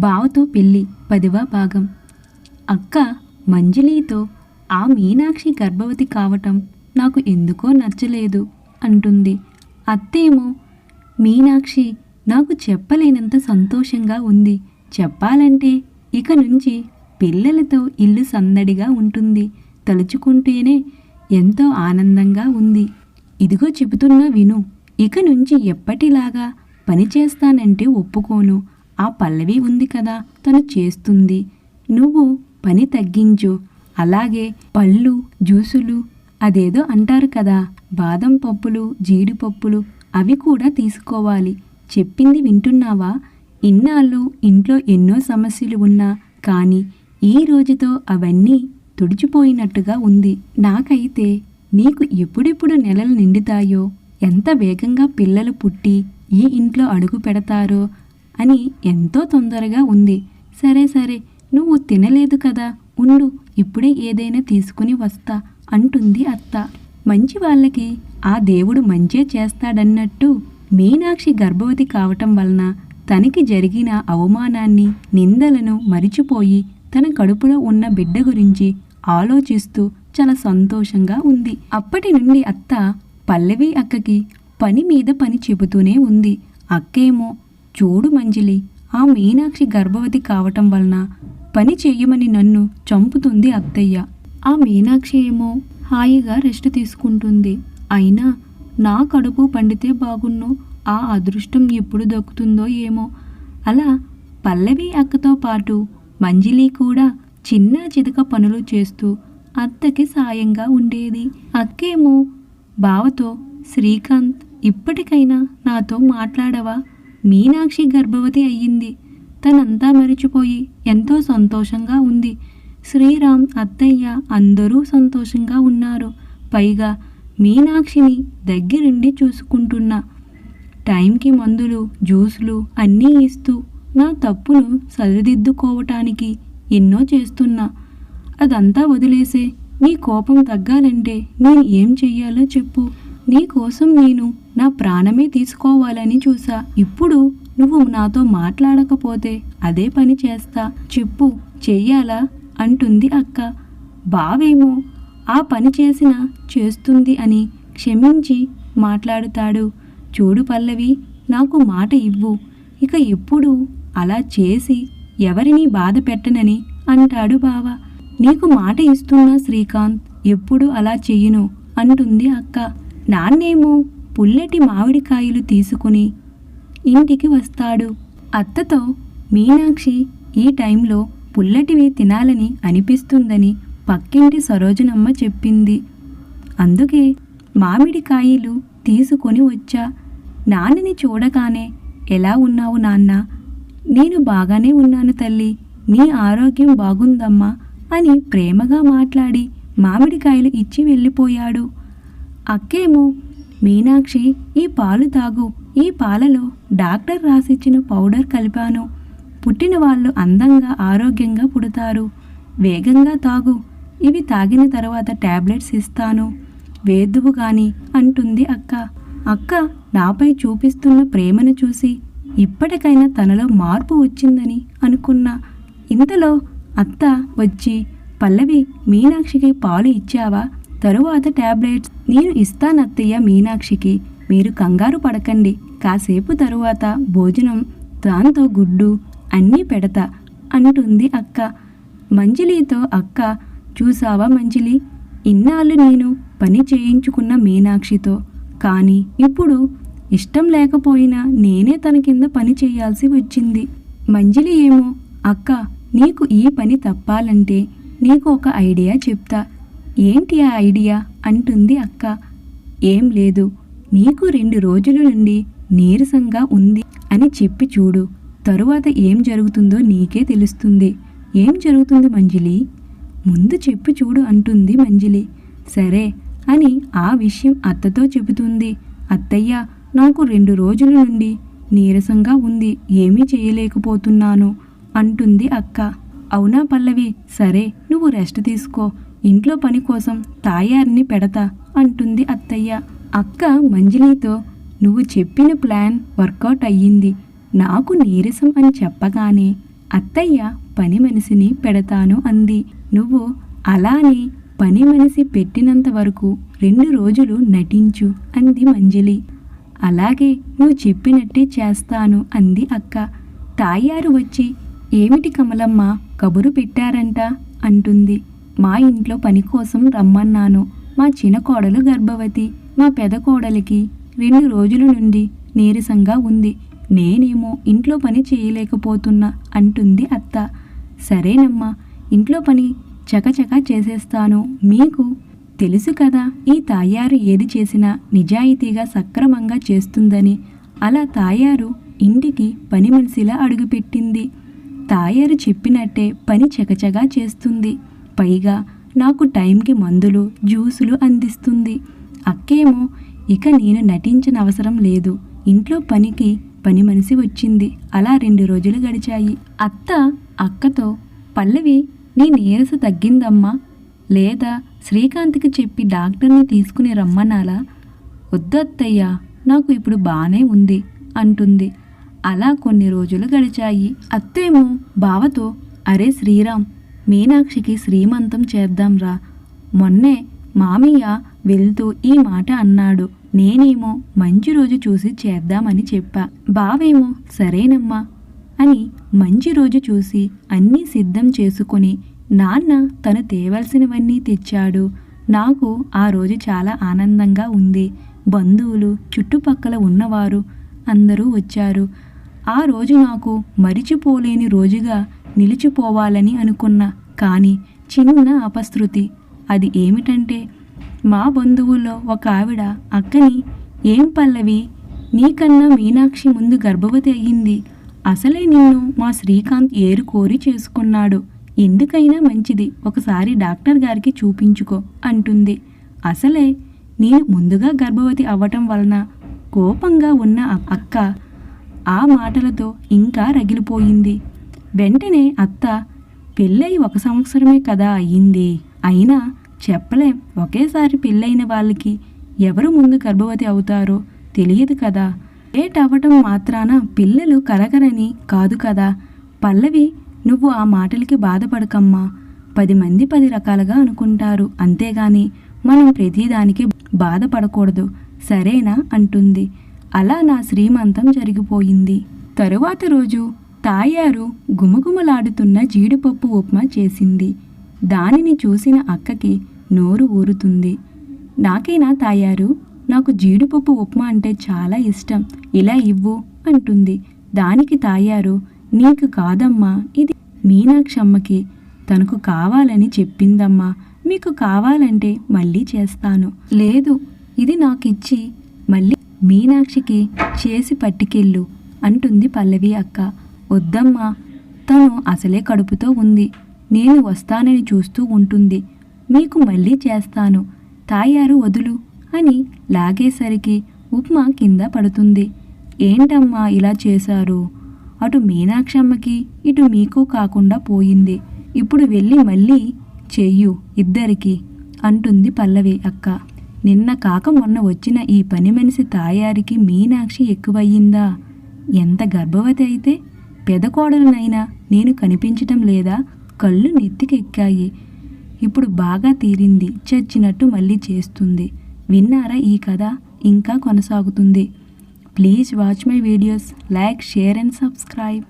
బావతో పెళ్ళి పదివ భాగం. అక్క మంజులీతో ఆ మీనాక్షి గర్భవతి కావటం నాకు ఎందుకో నచ్చలేదు అంటుంది. అత్తేమో మీనాక్షి నాకు చెప్పలేనంత సంతోషంగా ఉంది. చెప్పాలంటే ఇక నుంచి పిల్లలతో ఇల్లు సందడిగా ఉంటుంది. తలుచుకుంటేనే ఎంతో ఆనందంగా ఉంది. ఇదిగో చెబుతున్నా విను ఇక నుంచి ఎప్పటిలాగా పని చేస్తానంటే ఒప్పుకోను. ఆ పల్లవి ఉంది కదా తను చేస్తుంది. నువ్వు పని తగ్గించు. అలాగే పళ్ళు జ్యూసులు అదేదో అంటారు కదా బాదం పప్పులు జీడిపప్పులు అవి కూడా తీసుకోవాలి. చెప్పింది వింటున్నావా? ఇన్నాళ్ళు ఇంట్లో ఎన్నో సమస్యలు ఉన్నా కానీ ఈ రోజుతో అవన్నీ తుడిచిపోయినట్టుగా ఉంది. నాకైతే నీకు ఎప్పుడెప్పుడు నెలలు నిండుతాయో ఎంత వేగంగా పిల్లలు పుట్టి ఈ ఇంట్లో అడుగు పెడతారో అని ఎంతో తొందరగా ఉంది. సరే సరే నువ్వు తినలేదు కదా. ఉండు ఇప్పుడే ఏదైనా తీసుకుని వస్తా అంటుంది అత్త. మంచి వాళ్ళకి ఆ దేవుడు మంచే చేస్తాడన్నట్టు మీనాక్షి గర్భవతి కావటం వలన తనకి జరిగిన అవమానాన్ని నిందలను మరిచిపోయి తన కడుపులో ఉన్న బిడ్డ గురించి ఆలోచిస్తూ చాలా సంతోషంగా ఉంది. అప్పటి నుండి అత్త పల్లవి అక్కకి పని మీద పని చెబుతూనే ఉంది. అక్కేమో చూడు మంజిలి ఆ మీనాక్షి గర్భవతి కావటం వలన పని చెయ్యమని నన్ను చంపుతుంది అత్తయ్య. ఆ మీనాక్షి ఏమో హాయిగా రెస్ట్ తీసుకుంటుంది. అయినా నా కడుపు పండితే బాగున్ను ఆ అదృష్టం ఎప్పుడు దక్కుతుందో ఏమో. అలా పల్లవి అక్కతో పాటు మంజిలి కూడా చిన్న చితక పనులు చేస్తూ అత్తకి సాయంగా ఉండేది. అక్కేమో బావతో శ్రీకాంత్ ఇప్పటికైనా నాతో మాట్లాడవా? మీనాక్షి గర్భవతి అయ్యింది. తనంతా మరిచిపోయి ఎంతో సంతోషంగా ఉంది. శ్రీరామ్ అత్తయ్య అందరూ సంతోషంగా ఉన్నారు. పైగా మీనాక్షిని దగ్గరుండి చూసుకుంటున్నా. టైంకి మందులు జ్యూస్లు అన్నీ ఇస్తూ నా తప్పును సరిదిద్దుకోవటానికి ఎన్నో చేస్తున్నా. అదంతా వదిలేసే నీ కోపం తగ్గాలంటే నేను ఏం చెయ్యాలో చెప్పు. నీకోసం నేను నా ప్రాణమే తీసుకోవాలని చూసా. ఇప్పుడు నువ్వు నాతో మాట్లాడకపోతే అదే పని చేస్తా. చెప్పు చెయ్యాలా? అంటుంది అక్క. బావేమో ఆ పని చేసిన చేస్తుంది అని క్షమించి మాట్లాడుతాడు. చూడు పల్లవి నాకు మాట ఇవ్వు. ఇక ఎప్పుడు అలా చేసి ఎవరిని బాధ పెట్టనని అంటాడు బావ. నీకు మాట ఇస్తున్నా శ్రీకాంత్ ఎప్పుడు అలా చెయ్యను అంటుంది అక్క. నాన్నేమో పుల్లటి మామిడికాయలు తీసుకుని ఇంటికి వస్తాడు. అత్తతో మీనాక్షి ఈ టైంలో పుల్లటివి తినాలని అనిపిస్తుందని పక్కింటి సరోజనమ్మ చెప్పింది. అందుకే మామిడికాయలు తీసుకొని వచ్చా. నాన్నని చూడగానే ఎలా ఉన్నావు నాన్న? నేను బాగానే ఉన్నాను తల్లి. నీ ఆరోగ్యం బాగుందమ్మా అని ప్రేమగా మాట్లాడి మామిడికాయలు ఇచ్చి వెళ్ళిపోయాడు. అక్కేమో మీనాక్షి ఈ పాలు తాగు. ఈ పాలలో డాక్టర్ రాసిచ్చిన పౌడర్ కలిపాను. పుట్టిన వాళ్ళు అందంగా ఆరోగ్యంగా పుడతారు. వేగంగా తాగు. ఇవి తాగిన తర్వాత ట్యాబ్లెట్స్ ఇస్తాను. వేద్దువు గాని అంటుంది అక్క. అక్క నాపై చూపిస్తున్న ప్రేమను చూసి ఇప్పటికైనా తనలో మార్పు వచ్చిందని అనుకున్నా. ఇంతలో అత్త వచ్చి పల్లవి మీనాక్షికి పాలు ఇచ్చావా? తరువాత ట్యాబ్లెట్స్ నేను ఇస్తానత్తయ్య మీనాక్షికి. మీరు కంగారు పడకండి. కాసేపు తరువాత భోజనం దాంతో గుడ్డు అన్నీ పెడతా అంటుంది అక్క. మంజిలీతో అక్క చూసావా మంజిలి? ఇన్నాళ్ళు నేను పని చేయించుకున్న మీనాక్షితో. కానీ ఇప్పుడు ఇష్టం లేకపోయినా నేనే తన కింద పని చేయాల్సి వచ్చింది. మంజిలి ఏమో అక్క నీకు ఈ పని తప్పాలంటే నీకు ఒక ఐడియా చెప్తా. ఏంటి ఆ ఐడియా? అంటుంది అక్క. ఏం లేదు. నీకు రెండు రోజుల నుండి నీరసంగా ఉంది అని చెప్పి చూడు. తరువాత ఏం జరుగుతుందో నీకే తెలుస్తుంది. ఏం జరుగుతుంది మంజిలి? ముందు చెప్పి చూడు అంటుంది మంజిలి. సరే అని ఆ విషయం అత్తతో చెబుతుంది. అత్తయ్య నాకు రెండు రోజుల నుండి నీరసంగా ఉంది. ఏమీ చేయలేకపోతున్నాను అంటుంది అక్క. అవునా పల్లవి? సరే నువ్వు రెస్ట్ తీసుకో. ఇంట్లో పని కోసం తాయారిని పెడతా అంటుంది అత్తయ్య. అక్క మంజలితో నువ్వు చెప్పిన ప్లాన్ వర్కౌట్ అయ్యింది. నాకు నీరసం అని చెప్పగానే అత్తయ్య పని మనిషిని పెడతాను అంది. నువ్వు అలానే పని మనిషి పెట్టినంత వరకు రెండు రోజులు నటించు అంది మంజలి. అలాగే నువ్వు చెప్పినట్టే చేస్తాను అంది అక్క. తాయారు వచ్చి ఏమిటి కమలమ్మ కబురు పెట్టారంట అంటుంది. మా ఇంట్లో పని కోసం రమ్మన్నాను. మా చిన్న కోడలు గర్భవతి. మా పెద కోడలికి రెండు రోజుల నుండి నీరసంగా ఉంది. నేనేమో ఇంట్లో పని చేయలేకపోతున్నా అంటుంది అత్త. సరేనమ్మా ఇంట్లో పని చకచకా చేసేస్తాను. మీకు తెలుసు కదా ఈ తాయారు ఏది చేసినా నిజాయితీగా సక్రమంగా చేస్తుందని. అలా తాయారు ఇంటికి పని మనిషిలా అడుగుపెట్టింది. తాయారు చెప్పినట్టే పని చకచగా చేస్తుంది. పైగా నాకు టైంకి మందులు జ్యూసులు అందిస్తుంది. అక్కేమో ఇక నేను నటించిన అవసరం లేదు. ఇంట్లో పనికి పని మనిషి వచ్చింది. అలా రెండు రోజులు గడిచాయి. అత్త అక్కతో పల్లవి నీ నీరస తగ్గిందమ్మా. లేదా శ్రీకాంత్కి చెప్పి డాక్టర్ని తీసుకుని రమ్మనాలా వద్దత్తయ్యా అత్తయ్య నాకు ఇప్పుడు బాగానే ఉంది అంటుంది. అలా కొన్ని రోజులు గడిచాయి. అత్తేమో బావతో అరే శ్రీరామ్ మీనాక్షికి శ్రీమంతం చేద్దాంరా. మొన్నే మామయ్య వెళ్తూ ఈ మాట అన్నాడు. నేనేమో మంచి రోజు చూసి చేద్దామని చెప్పా. బావేమో సరేనమ్మా అని మంచి రోజు చూసి అన్నీ సిద్ధం చేసుకుని నాన్న తను తేవలసినవన్నీ తెచ్చాడు. నాకు ఆ రోజు చాలా ఆనందంగా ఉంది. బంధువులు చుట్టుపక్కల ఉన్నవారు అందరూ వచ్చారు. ఆ రోజు నాకు మరిచిపోలేని రోజుగా నిలిచిపోవాలని అనుకున్నా. కానీ చిన్న అపశృతి అది ఏమిటంటే మా బంధువుల్లో ఒక ఆవిడ అక్కని ఏం పల్లవి? నీకన్నా మీనాక్షి ముందు గర్భవతి అయ్యింది. అసలే నిన్ను మా శ్రీకాంత్ ఏరు కోరి చేసుకున్నాడు. ఎందుకైనా మంచిది. ఒకసారి డాక్టర్ గారికి చూపించుకో అంటుంది. అసలే నేను ముందుగా గర్భవతి అవ్వటం వలన కోపంగా ఉన్న అక్క ఆ మాటలతో ఇంకా రగిలిపోయింది. వెంటనే అత్త పెళ్ళై ఒక సంవత్సరమే కదా అయ్యింది. అయినా చెప్పలేం. ఒకేసారి పెళ్ళైన వాళ్ళకి ఎవరు ముందు గర్భవతి అవుతారో తెలియదు కదా. లేట్ అవ్వటం మాత్రాన పిల్లలు కలగరని కాదు కదా. పల్లవి నువ్వు ఆ మాటలకి బాధపడకమ్మా. పది మంది పది రకాలుగా అనుకుంటారు. అంతేగాని మనం ప్రతిదానికి బాధపడకూడదు. సరేనా? అంటుంది. అలా నా శ్రీమంతం జరిగిపోయింది. తరువాత రోజు తాయారు గుమగుమలాడుతున్న జీడిపప్పు ఉప్మా చేసింది. దానిని చూసిన అక్కకి నోరు ఊరుతుంది. నాకేనా తాయారు? నాకు జీడిపప్పు ఉప్మా అంటే చాలా ఇష్టం. ఇలా ఇవ్వు అంటుంది. దానికి తాయారు నీకు కాదమ్మా ఇది మీనాక్షమ్మకి. తనకు కావాలని చెప్పిందమ్మా. మీకు కావాలంటే మళ్ళీ చేస్తాను. లేదు ఇది నాకిచ్చి మళ్ళీ మీనాక్షికి చేసి పట్టుకెళ్ళు అంటుంది పల్లవి అక్క. వద్దమ్మా తను అసలే కడుపుతో ఉంది. నేను వస్తానని చూస్తూ ఉంటుంది. మీకు మళ్ళీ చేస్తాను. తాయారు వదులు అని లాగేసరికి ఉప్మా కింద పడుతుంది. ఏంటమ్మా ఇలా చేశారు? అటు మీనాక్షమ్మకి ఇటు మీకు కాకుండా పోయింది. ఇప్పుడు వెళ్ళి మళ్ళీ చెయ్యు ఇద్దరికి అంటుంది పల్లవి అక్క. నిన్న కాక మొన్న వచ్చిన ఈ పని మనిషి తాయారికి మీనాక్షి ఎక్కువయ్యిందా? ఎంత గర్భవతి అయితే పెదకోడలనైనా నేను కనిపించటం లేదా కళ్ళు నెత్తికెక్కాయి. ఇప్పుడు బాగా తీరింది చచ్చినట్టు మళ్ళీ చేస్తుంది. విన్నారా ఈ కథ? ఇంకా కొనసాగుతుంది. Please watch my videos. Like share and subscribe.